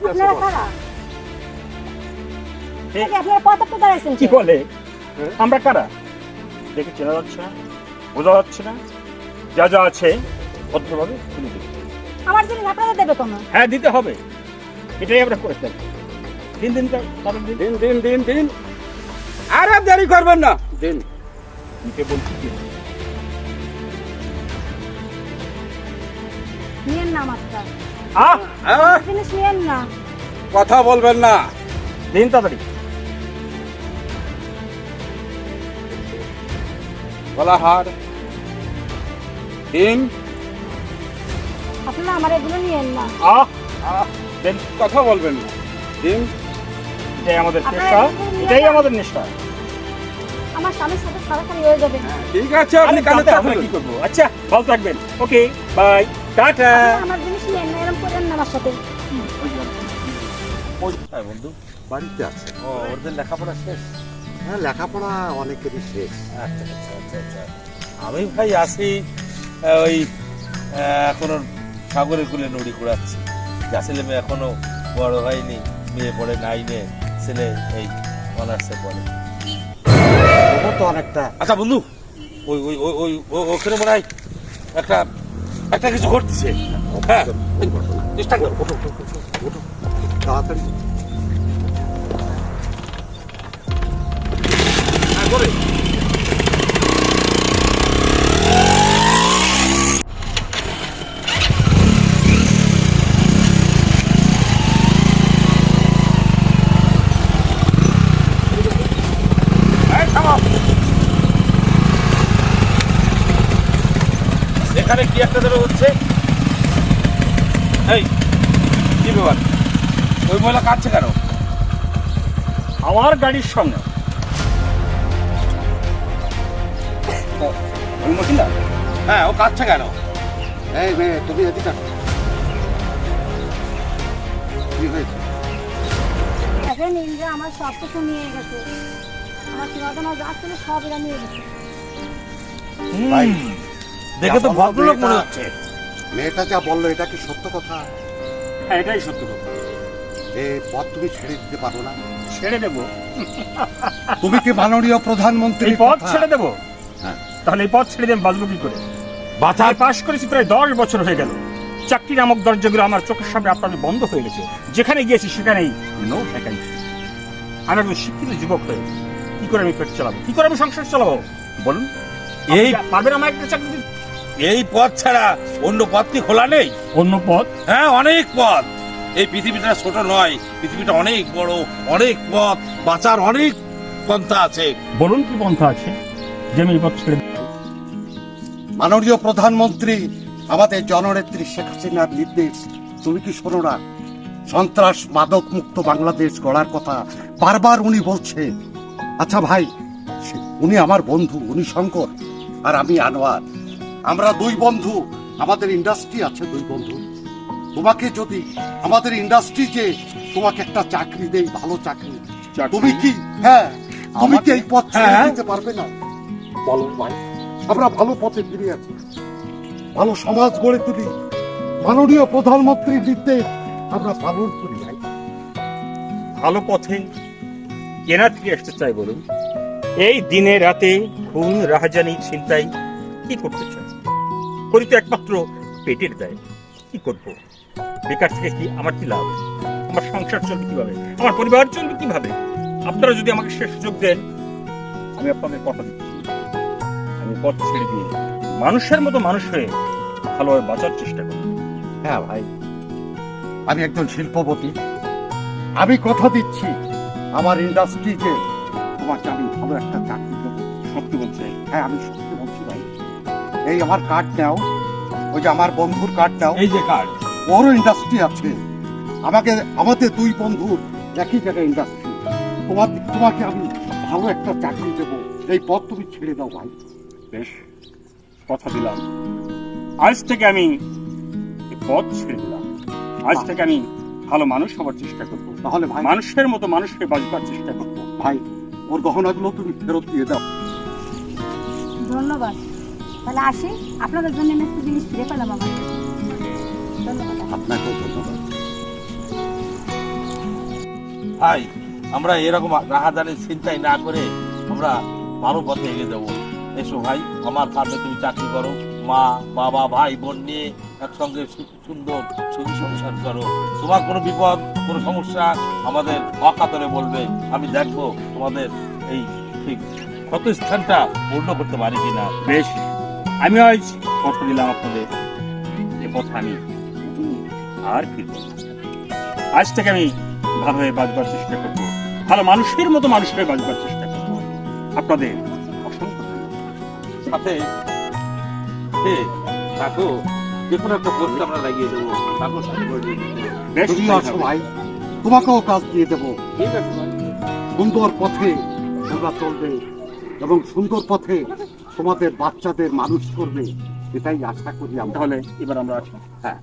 আপনারা কারা? আপনারা পথ দাঁড়াইছেন কি বলে? আমরা কারা? দেখে চেনা যাচ্ছে না বোঝা যাচ্ছে না যা যা আছে ভদ্রভাবে তুলে দিন আমার জিনিস আপনাদের দেবে কেন? হ্যাঁ দিতে হবে। এটাই আমরা করে থাকি। দিন দিন দিন। দিন দিন দিন আরে দেরি করবেন না। দিন। দিতে বলছি না আমারটা আহ! আহ, জিনিস নিয়েন না। কথা বলবেন না। দিন তাড়াতাড়ি। গলাহার। দিন আপনারা আমার এগুলো নিয়েন না। আহ! আহ! দিন কথা বলবেন না। দিন। এটাই আমাদের চেষ্টা এটাই আমাদের নিষ্ঠা। আমার স্বামীর সাথে সারাখানি হয়ে যাবে। ঠিক আছে আপনি কি করব? আচ্ছা ভালো থাকবেন। Okay bye. টাটা। আমার জিনিস নিয়েন না এরকম করেন না আমার সাথে। হ্যাঁ বন্ধু। বাড়িতে আছে। ও ওদের লেখাপড়া শেষ? হ্যাঁ লেখাপড়া অনেকেরই শেষ। আচ্ছা আচ্ছা আচ্ছা আচ্ছা। আমি ভাই আসি ওই এখন সাগরের কুলে নড়ি কুড়াচ্ছি। যা ছেলে মেয়ে এখনও বড় হয়নি মেয়ে পড়ে নাইনে ছেলে এই অনার্সে পড়ে। তো অনেকটা আচ্ছা বন্ধু ওই ওই ওই ওই ও- ওখানে মনে হয় একটা একটা কিছু ঘটতেছে। হ্যাঁ। চেষ্টা কর। তাড়াতাড়ি। হ্যাঁ, করে এই, থামাও। এখানে কি একটা যেন হচ্ছে? এই কি ব্যাপার? ওই মহিলা কাঁদছে কেন? আমার গাড়ির সঙ্গে ওই মহিলা? হ্যাঁ ও কাঁদছে কেন? এই মেয়ে তুমি এদিকে আসো। কি হয়েছে? দেখেন ইন্দ্রা আমার সব কিছু নিয়ে গেছে। আমার চিরদিন যা ছিল সব এরা নিয়ে গেছে। দেখে তো ভদ্রলোক মনে হচ্ছে। মেয়েটা যা বলল এটা কি সত্য কথা? হ্যাঁ এটাই সত্য কথা। পথ তুমি ছেড়ে দিতে পারো না। ছেড়ে দেবো। তুমি কি মাননীয় প্রধানমন্ত্রী পথ ছেড়ে দেবো? হ্যাঁ। তাহলে এই পথ ছেড়ে বাঁচবো কি করে। বাঁচার পাশ করেছি প্রায় দশ বছর হয়ে গেল। চাকরি নামক দরজাগুলো আমার চোখের সামনে আপনাদের বন্ধ হয়ে গেছে। যেখানে গিয়েছি সেখানেই নো ভ্যাকান্সি। আমি একজন শিক্ষিত যুবক হয়ে কি করে আমি পেট চালাবো? কি করে আমি সংসার চালাবো? বলুন। এই পারবেন আমার একটা চাকরি দিতে? এই পথ ছাড়া অন্য পথ কি খোলা নেই? অন্য পথ? হ্যাঁ অনেক পথ। এই পৃথিবীটা ছোট নয় পৃথিবীটা অনেক বড় অনেক পথ বাঁচার অনেক পন্থা আছে। বলুন কি পন্থা আছে যে আমি এই পথ ছেড়ে দেব? মাননীয় প্রধানমন্ত্রী আমাদের জননেত্রী শেখ হাসিনার নির্দেশ তুমি কি শোনো না? সন্ত্রাস মাদক মুক্ত বাংলাদেশ গড়ার কথা বারবার উনি বলছে আচ্ছা ভাই সে- উনি আমার বন্ধু উনি শঙ্কর। আর আমি আনোয়ার। আমরা দুই বন্ধু আমাদের ইন্ডাস্ট্রি আছে দুই বন্ধু। তোমাকে যদি আমাদের ইন্ডাস্ট্রিতে তোমাকে একটা চাকরি দেই ভালো চাকরি। চাকরি? তুমি কি? হ্যাঁ তুমি কি এই পথ ছেড়ে হ্যাঁ। দিতে পারবে না? বলো ভাই। আমরা ভালো পথে ফিরে আছি। ভালো সমাজ গড়ে তুলি। মাননীয় প্রধানমন্ত্রীর নির্দেশ আমরা পালন করি ভাই। ভালো পথে কেনা ফিরে আসতে চাই বলুন। এই দিনে রাতে খুন, রাহাজানি, ছিনতাই, কি করতে চাই করি তো একমাত্র পেটের দায়। কি করব? বেকার থেকে কি আমার কি লাভ? আমার সংসার চলবে কীভাবে? আমার পরিবার চলবে কীভাবে? আপনারা যদি আমাকে সে সুযোগ দেন, আমি আপনাদের কথা দিচ্ছি। আমি পথ ছেড়ে দিয়ে মানুষের মতো মানুষ হয়ে ভালোভাবে বাঁচার চেষ্টা করি হ্যাঁ ভাই, আমি একজন শিল্পপতি। আমি কথা দিচ্ছি আমার ইন্ডাস্ট্রিতে তোমাকে আমি ভালো একটা চাকরি দেবো সত্যি বলছে হ্যাঁ আমি সত্যি বলছি ভাই। এই আমার কার্ড নাও। ওই যে আমার বন্ধুর কার্ড নাও। এই যে কার্ড বড় ইন্ডাস্ট্রি আছে। আমাকে আমাদের দুই বন্ধুর একই জায়গায় ইন্ডাস্ট্রি তোমার তোমাকে আমি ভালো একটা চাকরি দেবো। এই পথ তুমি ছেড়ে দাও ভাই। বেশ কথা দিলাম। আজ থেকে আমি পথ ছেড়ে দিলাম। আজ থেকে আমি ভালো মানুষ হবার চেষ্টা করব। তাহলে ভাই মানুষের মতো মানুষকে বাঁচবার চেষ্টা করব। ভাই ওর গহনাগুলো তুমি ফেরত দিয়ে দাও। ধন্যবাদ। তাহলে আসি আপনাদের জন্য আমি একটু জিনিস ফিরে পেলাম আমার। ধন্যবাদ। আপনাকেও ধন্যবাদ। ভাই আমরা এরকম রাহাজানি চিন্তাই না করে আমরা ভালো পথে এগিয়ে যাব। এসো ভাই আমার ফার্মে তুমি চাকরি করো। মা, বাবা, ভাই, বোন নিয়ে একসঙ্গে সুন্দর সুখী সংসার করো। তোমার কোনো বিপদ, কোনো সমস্যা আমাদের অকাতরে বলবে। আমি দেখব তোমাদের এই ক্ষতস্থানটা পূর্ণ করতে পারি কিনা। বেশ, আমি আজ কথা দিলাম আপনাদের। এ পথ আমি আর ফিরব আজ থেকে আমি ভালো হয়ে বাঁচবার চেষ্টা করব। ভালো মানুষের মতো মানুষ হয়ে বাঁচবার চেষ্টা করব। আপনাদের অসংখ্য সাথে সে থাকো যে কোনো একটা পোস্ট আমরা লাগিয়ে দেবো। থাকো আসো হবে। ভাই। তোমাকেও কাজ দিয়ে দেবো। ঠিক আছে সুন্দর পথে তোমরা চলবে এবং সুন্দর পথে তোমাদের বাচ্চাদের মানুষ করবে এটাই আশা করি আমরা। তাহলে এবার আমরা আসব হ্যাঁ।